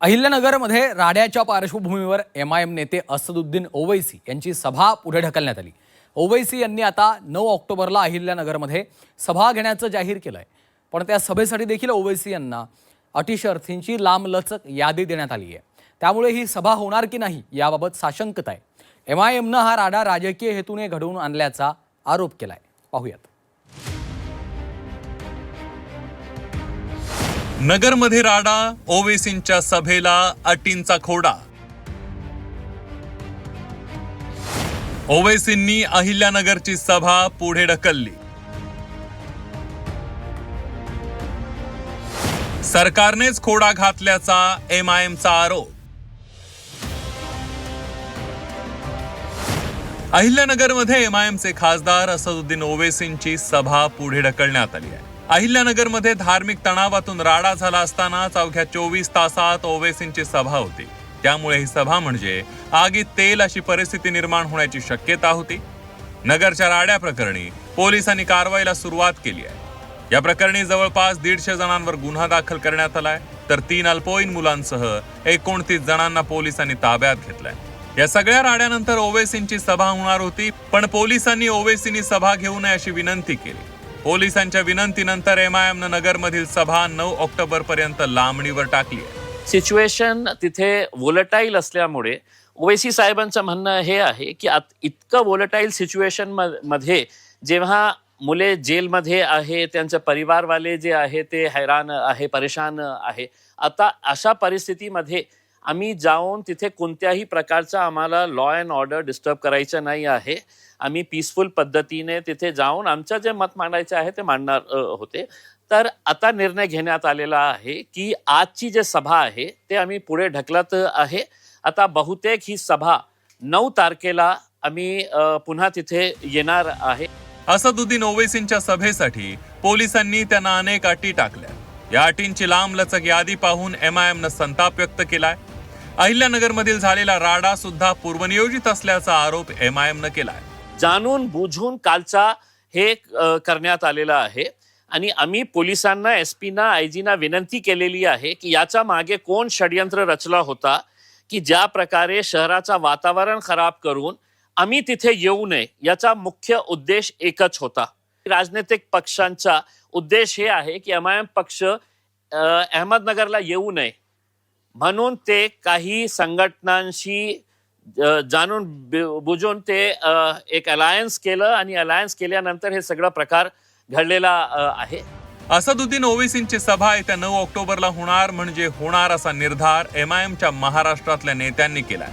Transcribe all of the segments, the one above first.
अहिल्यानगरमध्ये राड्याच्या पार्श्वभूमीवर M I M नेते असदुद्दीन ओवैसी यांची सभा पुढे ढकलण्यात आली. ओवैसी यांनी आता नऊ ऑक्टोबरला अहिल्यानगरमध्ये सभा घेण्याचं जाहीर केलं आहे पण त्या सभेसाठी देखील ओवैसी यांना अटी शर्थींची लांबलचक यादी देण्यात आली आहे. त्यामुळे ही सभा होणार की नाही याबाबत साशंकता आहे. एम आय एमनं हा राडा राजकीय हेतूने घडवून आणल्याचा आरोप केला आहे पाहूयात. नगरमध्ये राडा ओवेसींच्या सभेला अटींचा खोडा. ओवेसींनी अहिल्यानगरची सभा पुढे ढकलली. सरकारनेच खोडा घातल्याचा एम आय एमचा आरोप. अहिल्यानगरमध्ये एमआयएमचे खासदार असदुद्दीन ओवेसींची सभा पुढे ढकलण्यात आली आहे. अहिल्यानगरमध्ये धार्मिक तणावातून राडा झाला असतानाच अवघ्या चोवीस तासात ओवेसींची सभा होती. त्यामुळे ही सभा म्हणजे आगीत तेल अशी परिस्थिती निर्माण होण्याची शक्यता होती. नगरच्या राड्या प्रकरणी पोलिसांनी कारवाईला सुरुवात केली आहे. या प्रकरणी जवळपास दीडशे जणांवर गुन्हा दाखल करण्यात आलाय तर तीन अल्पवयीन मुलांसह एकोणतीस जणांना पोलिसांनी ताब्यात घेतलाय. या सगळ्या राड्यानंतर ओवेसींची सभा होणार होती पण पोलिसांनी ओवेसींनी सभा घेऊ नये अशी विनंती केली. पोलिसांच्या विनंतीनंतर एम आय एम नगरमधील सभा नऊ ऑक्टोबर पर्यंत लांबणीवर टाकली आहे. सिच्युएशन तिथे वोलटाईल असल्यामुळे ओवेसी साहेबांचं म्हणणं हे आहे की आत- इतकं वोलटाईल सिच्युएशनमध्ये जेव्हा मुले जेलमध्ये आहे त्यांचे परिवारवाले जे आहे ते हैराण आहे परेशान आहे आता अशा परिस्थितीमध्ये आम्ही जाऊन तिथे कोणत्याही प्रकारचा आम्हाला लॉ अँड ऑर्डर डिस्टर्ब करायचं नाही आहे. आम्ही पीसफुल पद्धतीने तिथे जाऊन आमचं जे मत मांडायचं आहे ते मांडणार होते. तर आता निर्णय घेण्यात आलेला आहे की आजची जे सभा आहे ते आम्ही पुढे ढकलत आहे. आता बहुतेक ही सभा नऊ तारखेला आम्ही पुन्हा तिथे येणार आहे. असदुद्दीन ओवेसींच्या सभेसाठी पोलिसांनी त्यांना अनेक अटी टाकल्या. या अटींची लांबलचक यादी पाहून एम आय एमनं संताप व्यक्त केलाय. अहिल्यानगरमधील झालेला राडा सुद्धा पूर्वनियोजित असल्याचा आरोप एम आयमनं केला जाणून बुजून कालचा हे करण्यात आलेलं आहे. आणि आम्ही पोलिसांना एस पीना आय जीना विनंती केलेली आहे की याच्या मागे कोण षडयंत्र रचला होता की ज्या प्रकारे शहराचा वातावरण खराब करून आम्ही तिथे येऊ नये याचा मुख्य उद्देश एकच होता. राजनैतिक पक्षांचा उद्देश हे आहे की एम आय एम पक्ष अहमदनगरला येऊ नये. म्हणून ते काही संघटनांशी जाणून बुजून ते एक अलायन्स केलं आणि अलायन्स केल्यानंतर हे सगळं प्रकार घडलेला आहे. असदुद्दीन ओवेसींची सभा येत्या नऊ ऑक्टोबरला होणार म्हणजे होणार असा निर्धार एम आय एमच्या महाराष्ट्रातल्या नेत्यांनी केलाय.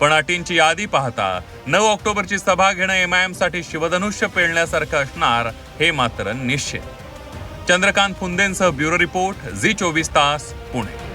पण अटींची यादी पाहता नऊ ऑक्टोबरची सभा घेणं एम आयसाठी शिवधनुष्य पेळण्यासारखं असणार हे मात्र निश्चित. चंद्रकांत फुंदेंसह ब्युरो रिपोर्ट झी चोवीस तास पुणे.